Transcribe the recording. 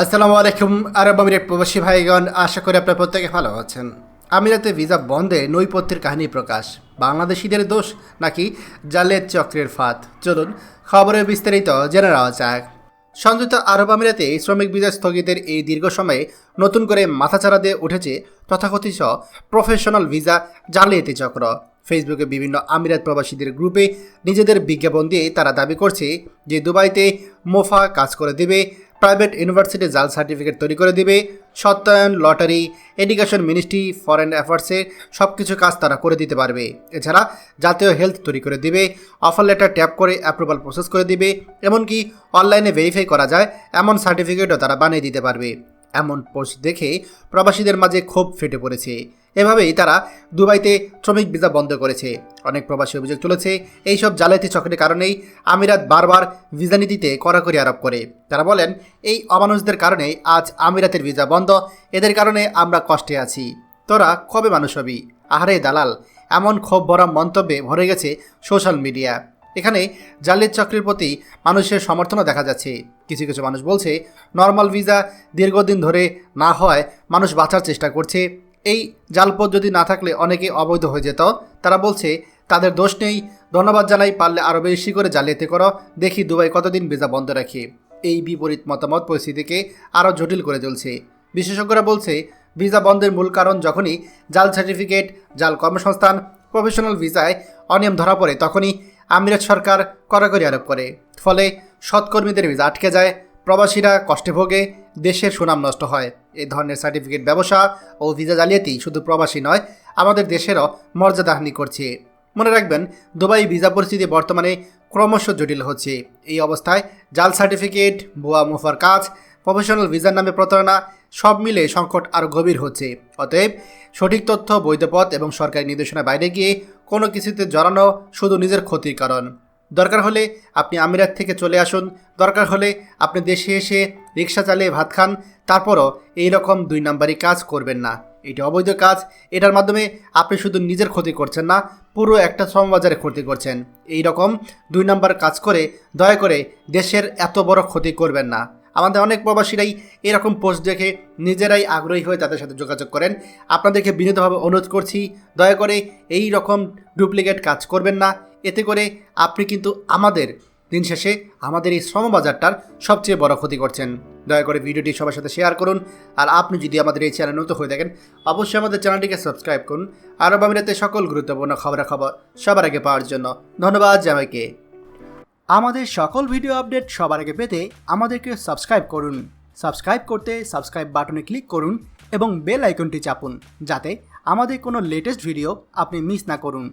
আসসালামু আলাইকুম, আরব আমিরের প্রবাসী ভাইগণ, আশা করি আপনার প্রত্যেকে ভালো আছেন। আমিরাতে ভিসা বন্ধে নৈপথ্যের কাহিনী প্রকাশ। বাংলাদেশিদের দোষ নাকি জালের চক্রের ফাঁদ? চলুন, খবরের বিস্তারিত জেনে নেওয়া যাক। সংযুক্ত আরব আমিরাতে শ্রমিক ভিসা স্থগিতের এই দীর্ঘ সময়ে নতুন করে মাথাচাড়া দিয়ে উঠেছে তথাকথিত প্রফেশনাল ভিসা জালিয়াতি চক্র। ফেসবুকে বিভিন্ন আমিরাত প্রবাসীদের গ্রুপে নিজেদের বিজ্ঞাপন দিয়ে তারা দাবি করছে যে দুবাইতে মোফা কাজ করে দেবে প্রাইভেট ইউনিভার্সিটি জাল সার্টিফিকেট তৈরি করে দেবে। সত্যায়ন, লটারি, এডুকেশন মিনিস্ট্রি, ফরেন অ্যাফেয়ার্সে সব কিছু কাজ তারা করে দিতে পারবে। এছাড়া জাতীয় হেলথ তৈরি করে দিবে, অফার লেটার ট্যাপ করে অ্যাপ্রুভাল প্রসেস করে দিবে, এমনকি অনলাইনে ভেরিফাই করা যায়, এমন সার্টিফিকেটও তারা বানিয়ে দিতে পারবে। এমন পোস্ট দেখে প্রবাসীদের মাঝে ক্ষোভ ফেটে পড়েছে। এভাবেই তারা দুবাইতে শ্রমিক ভিসা বন্ধ করেছে। অনেক প্রবাসী অভিযোগ তুলেছে, এইসব জালিয়াতি চক্রের কারণেই আমিরাত বারবার ভিসা নীতিতে কড়াকড়ি আরোপ করে। তারা বলেন, এই অমানুষদের কারণে আজ আমিরাতের ভিসা বন্ধ, এদের কারণে আমরা কষ্টে আছি। তোরা কবে মানুষ হবি? আহারে দালাল, এমন ক্ষোভ ভরা মন্তব্যে ভরে গেছে সোশ্যাল মিডিয়া। এখানে জালিয়াত চক্রের প্রতি মানুষের সমর্থনও দেখা যাচ্ছে। কিছু কিছু মানুষ বলছে, নর্মাল ভিসা দীর্ঘদিন ধরে না হয় মানুষ বাঁচার চেষ্টা করছে। এই জালপথ যদি না থাকলে অনেকে অবৈধ হয়ে যেত। তারা বলছে, তাদের দোষ নেই। ধন্যবাদ জানাই, পারলে আরও বেশি করে জালিয়াতি করো। দেখি দুবাই কতদিন ভিসা বন্ধ রাখে। এই বিপরীত মতামত পরিস্থিতিকে আরও জটিল করে চলছে বিশেষজ্ঞরা বলছে, ভিসা বন্ধের মূল কারণ যখনই জাল সার্টিফিকেট, জাল কর্মসংস্থান, প্রফেশনাল ভিসায় অনিয়ম ধরা পড়ে, তখনই আমিরাত সরকার কড়াকড়ি আরোপ করে। ফলে সৎকর্মীদের ভিসা আটকে যায়, প্রবাসীরা কষ্টে ভোগে, দেশের সুনাম নষ্ট হয়। এই ধরনের সার্টিফিকেট ব্যবসা ও ভিসা জালিয়াতি শুধু প্রবাসী নয়, আমাদের দেশেরও মর্যাদাহানি করছে। মনে রাখবেন, দুবাই ভিসা পরিস্থিতি বর্তমানে ক্রমশ জটিল হচ্ছে। এই অবস্থায় জাল সার্টিফিকেট, ভুয়া মুফার কাজ, প্রফেশনাল ভিসার নামে প্রতারণা, সব মিলে সংকট আরও গভীর হচ্ছে। অতএব, সঠিক তথ্য বৈধ পথ এবং সরকারি নির্দেশনার বাইরে গিয়ে কোনো কিছুতে জড়ানো শুধু নিজের ক্ষতির কারণ। দরকার হলে আপনি আমিরাত থেকে চলে আসুন। দরকার হলে আপনি দেশে এসে রিক্সা চালিয়ে ভাত খান, তারপরও এই রকম দুই নাম্বারই কাজ করবেন না। এটি অবৈধ কাজ। এটার মাধ্যমে আপনি শুধু নিজের ক্ষতি করছেন না, পুরো একটা শ্রমবাজারে ক্ষতি করছেন। এই রকম দুই নাম্বার কাজ করে, দয়া করে দেশের এত বড় ক্ষতি করবেন না। আমাদের অনেক প্রবাসীরাই এরকম পোস্ট দেখে নিজেরাই আগ্রহী হয়ে তাদের সাথে যোগাযোগ করেন। আপনাদেরকে বিনীতভাবে অনুরোধ করছি, দয়া করে এই রকম ডুপ্লিকেট কাজ করবেন না। এতে করে আপনি কিন্তু আমাদের দিন শেষে আমাদের এই শ্রমবাজারটার সবচেয়ে বড় ক্ষতি করছেন। দয়া করে ভিডিওটি সবার সাথে শেয়ার করুন। আর আপনি যদি আমাদের এই চ্যানেল নতুন হয়ে থাকেন, অবশ্যই আমাদের চ্যানেলটিকে সাবস্ক্রাইব করুন। আরব আমিরাতে সকল গুরুত্বপূর্ণ খবরাখবর সবার আগে পাওয়ার জন্য ধন্যবাদ জামাইকে। আমাদের সকল ভিডিও আপডেট সবার আগে পেতে আমাদেরকে সাবস্ক্রাইব করুন। সাবস্ক্রাইব করতে সাবস্ক্রাইব বাটনে ক্লিক করুন এবং বেল আইকনটি চাপুন, যাতে আমাদের কোনো লেটেস্ট ভিডিও আপনি মিস না করুন।